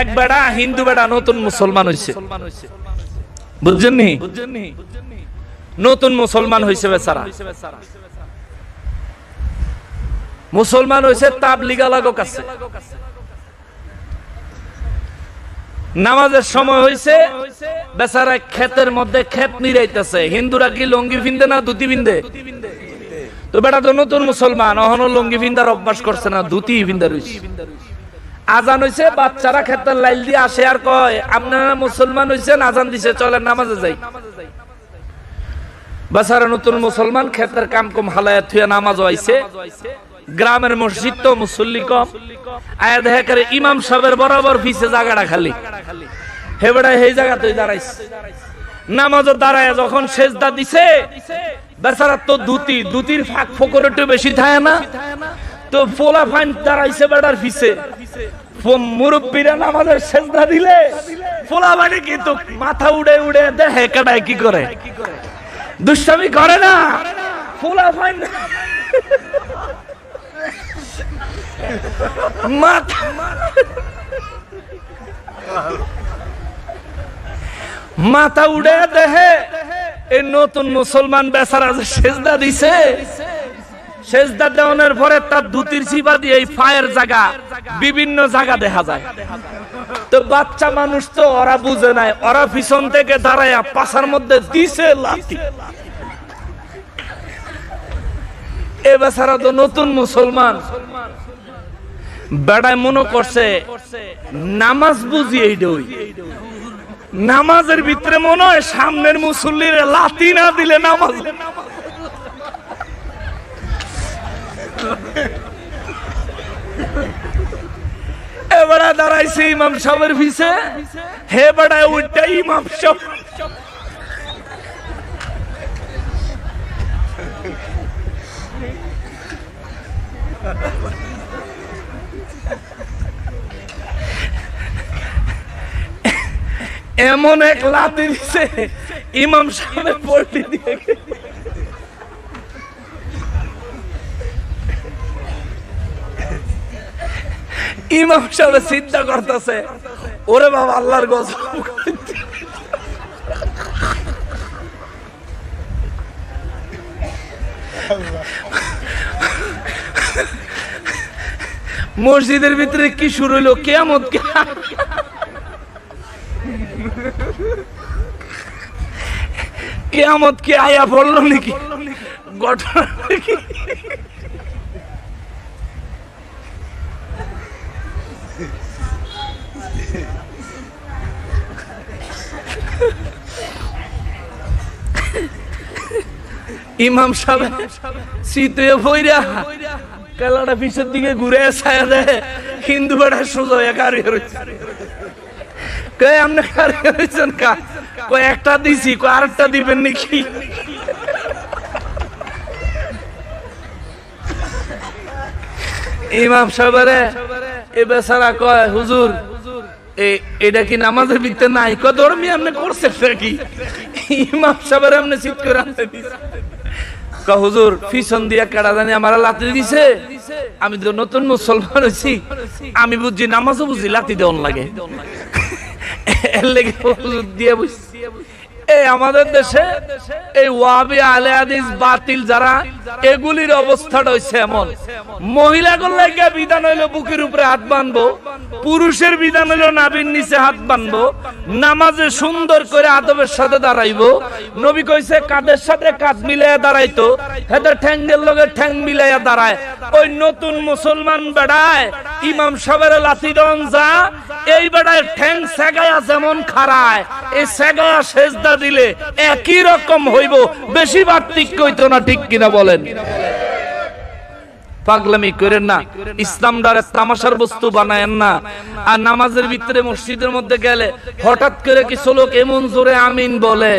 এক বেড়া হিন্দু বেড়া নতুন মুসলমান হয়েছে বুঝছেন নি নতুন মুসলমান হয়েছে বেচারা। মুসলমান হয়েছে নামাজের সময় হয়েছে বেচারা ক্ষেতের মধ্যে ক্ষেত নিরাইতেছে। হিন্দুরা কি লঙ্গি ফিন্দে না ধুতি ফিন্দে তো বেটা তো নতুন মুসলমান, অহনো লঙ্গি ফিন্দার অভ্যাস করছে না, ধুতি ফিন্দা রয়েছে আজান হইছে, বাচ্চারা ক্ষেতের লাইল দিয়ে আসে আর কয় আপনারা মুসলমান হইছেন আজান দিছে, চলেন নামাজে যাই। বেচারা নতুন মুসলমান, ক্ষেতের কাম কম হালায় থুয়ে নামাজ আইছে। গ্রামের মসজিদ তো মুসল্লি কম। আয়া দেখা করে ইমাম সাহেবের বরাবর পিছে জায়গাটা খালি। হে বেড়া সেই জায়গা তুই দাঁড়াইছে নামাজও দাঁড়ায় যখন সেজদা দিছে, বেচারা তো দুতি দুতির ফাঁক ফোকর একটু বেশি থাকে না? তো পোলা ফাইন দাঁড়াইছে বেড়ার পিছে। মুরব্বীরা নামাজের সেজদা দিলে, পোলা মানে কিন্তু মাথা উড়ে উড়ে দেখে কাটায় কি করে? দুষ্টামি করে না। পোলা ফাইন মাথা উড়ে দেহে এই নতুন মুসলমান বেচারা সেজদা দিছে সেজদা দেওয়ানোর পরে তার ধুতির চিপা দিয়ে এই ফায়ের জায়গা বিভিন্ন জায়গা দেখা যায়। তো বাচ্চা মানুষ তো ওরা বুঝে নাই, ওরা পিছন থেকে দাঁড়ায় পাশার মধ্যে দিছে লাথি। এ বেচারা তো নতুন মুসলমান। বেড়ায় মনে করছে, নামাজ বুঝি এই ডই নামাজের ভিতরে মনে হয় সামনের মুসল্লির লাতি না দিলে নামাজ এবারে দাঁড়াইছে ইমাম সাহেবের পিছে। হে বেড়ায় উঠটা ইমাম সাহেব। এমন এক লাতি দিছে ইমাম সাহেবের পল্টি দিয়ে। ইমাম সাহেব চিন্তা করতেছে। ওরে বাবা, আল্লাহর গজ মসজিদের ভিতরে কি শুরু হইল কেমন কেয়ামত কি আয়া পড়ল নাকি? ঘটনা নাকি? ইমাম সাহেব শীতে বইরা কালাটা পিছের দিকে ঘুরে ছায়া দেয়। হিন্দু বেড়া সোজা একারি রয়েছে। কে আপনি কারি রয়েছেন কা? কয় একটা দিছি, কয় আরেকটা দিবেন নাকি? ইমাম সাহেবেরে এ বেচারা কয়, হুজুর এটা কি নামাজের ভিতরে নাই? ধর্মী আপনি করছেন নাকি? ইমাম সাহেবের আপনি চিৎ করে আনতে হুজুর দিয়া কেডা জানি আমার লাতি দিছে। আমি তো নতুন মুসলমান হয়েছি আমি বুঝছি নামাজও বুঝি লাতি দেওয়ান লাগে। এর লেগে হুজুর দিয়ে বুঝছি এই আমাদের দেশে এই ওয়াবি আলে হাদিস বাতিল যারা, এগুলির অবস্থাটা হইছে এমন। মহিলাগুলো লাগে বিধান হইল বুকের উপরে হাত বানবো, পুরুষের বিধান হইল নাবির নিচে হাত বানবো, নামাজে সুন্দর করে আদবের সাথে দাঁড়াইবো। নবী কইছে, কাদের সাথে কাঁধ মিলাইয়া দাঁড়াইতো? হেদের ঠ্যাঙ্গের লগে ঠ্যাং মিলাইয়া দাঁড়ায়। ওই নতুন মুসলমান বেড়ায়, ইমাম সাহেবের লাথি যা, এই বেড়ায় ঠ্যাং সেগায়া যেমন খারায় দিলে একই রকম হইব। বেশি পার্থক্য হইতো না, ঠিক কিনা বলেন? পাগলামি করেন না। ইসলাম তামাশার বস্তু বানায়েন না। আর নামাজের ভিতরে মসজিদের মধ্যে গেলে হঠাৎ করে কিছু লোক এমন জোরে আমিন বলে।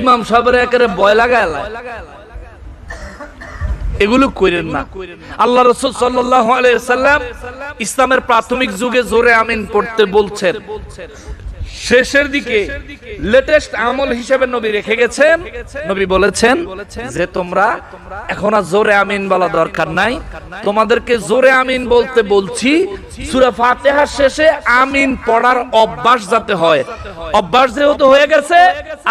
ইমাম সাহেবের একেবারে ভয় লাগায় এগুলো করেন না। আল্লাহ রসুল সাল্লাম ইসলামের প্রাথমিক যুগে জোরে আমিন পড়তে বলছেন। শেষের দিকে লেটেস্ট আমল হিসেবে নবী রেখে গেছেন। নবী বলেছেন যে তোমরা এখন আর জোরে আমিন বলা দরকার নাই। তোমাদেরকে জোরে আমিন বলতে বলছি সূরা ফাতিহার শেষে আমিন পড়ার অভ্যাস যাতে হয়। অভ্যাস যেহেতু হয়ে গেছে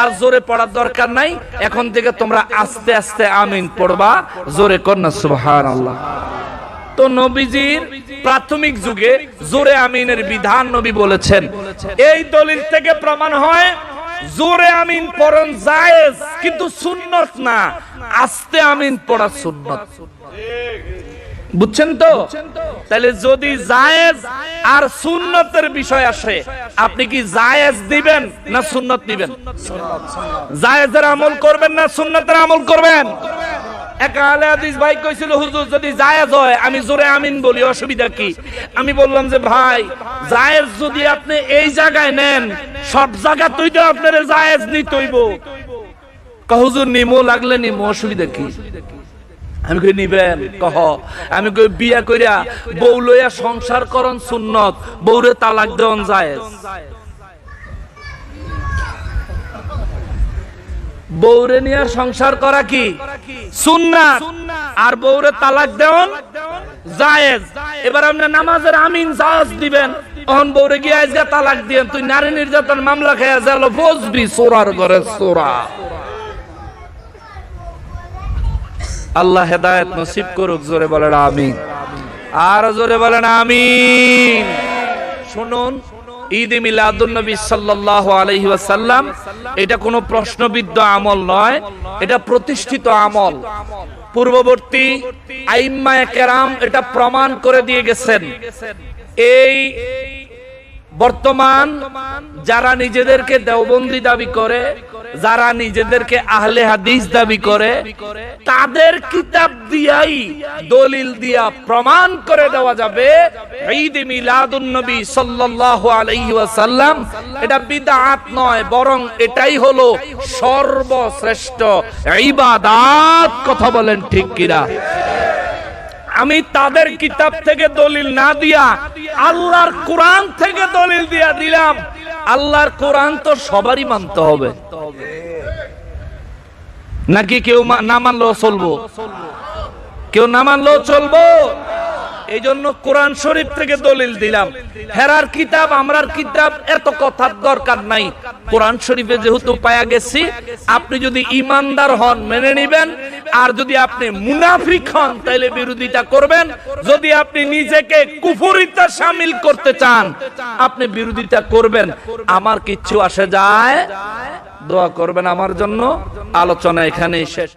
আর জোরে পড়ার দরকার নাই। এখন থেকে তোমরা আস্তে আস্তে আমিন পড়বা। জোরে কন্যা সুবহানাল্লাহ। তো নবীজির প্রাথমিক যুগে জোরে আমিনের বিধান নবী বলেছেন। এই দলিল থেকে প্রমাণ হয়, জোরে আমিন পড়ন জায়েজ, কিন্তু সুন্নত না। আস্তে আমিন পড়া সুন্নত। বুঝছেন তো? তাহলে যদি জায়েজ আর সুন্নতের বিষয় আসে, আপনি কি জায়েজ দিবেন না সুন্নত দিবেন? জায়েজের আমল করবেন না সুন্নতের আমল করবেন? আমি জোরে আমিন বলি, অসুবিধা কি? আমি বললাম যে, ভাই, জায়েজ যদি আপনি এই জায়গায় নেন, সব জায়গা তুই তো আপনার জায়েজ নিতইব নিমো লাগলে নিমো, অসুবিধা কি? আমি কই, নিবেন। কহ আমি কই, বিয়া কইরা বউ লইয়া সংসার করন সুন্নত, বউরে তালাক দেওয়ান জায়েজ। বউরে নিয়ে সংসার করা কি? সুন্নাত। আর বউরে তালাক দেওয়ান জায়েজ। এবার আপনি নামাজের আমিন জায়েজ দিবেন। তখন বউরে গিয়ে আজকে তালাক তুই নারী নির্যাতন মামলা খেয়ে গেল বসবি সোরার ঘরে সোরা। আল্লাহ হেদায়েত নসিব করুক জোরে বলেন আমিন। আর জোরে বলেন আমিন। শুনুন। ঈদ মিলাদুন নবী সাল্লাল্লাহু আলাইহি ওয়াসাল্লাম, এটা কোনো প্রশ্নবিদ্ধ আমল নয়, এটা প্রতিষ্ঠিত আমল। পূর্ববর্তী আইম্মায়ে কেরাম এটা প্রমাণ করে দিয়ে গেছেন। এই বর্তমান যারা নিজেদেরকে দেওবন্দি দাবি করে, যারা নিজেদেরকে আহলে হাদিস দাবি করে, তাদের কিতাব দিয়াই দলিল দিয়া প্রমাণ করে দেওয়া যাবে ঈদ মিলাদুন নবী সাল্লাল্লাহু আলাইহি ওয়াসাল্লাম। এটা বিদআত নয়, বরং এটাই হলো সর্বশ্রেষ্ঠ ইবাদত, কথা বলেন ঠিক কিনা? আমি তাদের কিতাব থেকে দলিল না দিয়া, আল্লাহর কোরআন থেকে দলিল দিয়া দিলাম। আল্লাহর কোরআন তো সবারই মানতে হবে। নাকি কেউ না মানলেও চলবো? কেউ না মানলেও চলবো? এই জন্য কোরআন শরীফ থেকে দলিল দিলাম। হেরার কিতাব, আমরার কিতাব, এত কথার দরকার নাই। কোরআন শরীফে যেহেতু পায়া গেছি আপনি যদি ইমানদার হন মেনে নিবেন। আর যদি আপনি মুনাফিক হন তাহলে বিরোধিতা করবেন। যদি আপনি নিজেকে কুফুরিতা সামিল করতে চান আপনি বিরোধিতা করবেন। আমার কিচ্ছু আসে যায়? দোয়া করবেন আমার জন্য। আলোচনা এখানেই শেষ।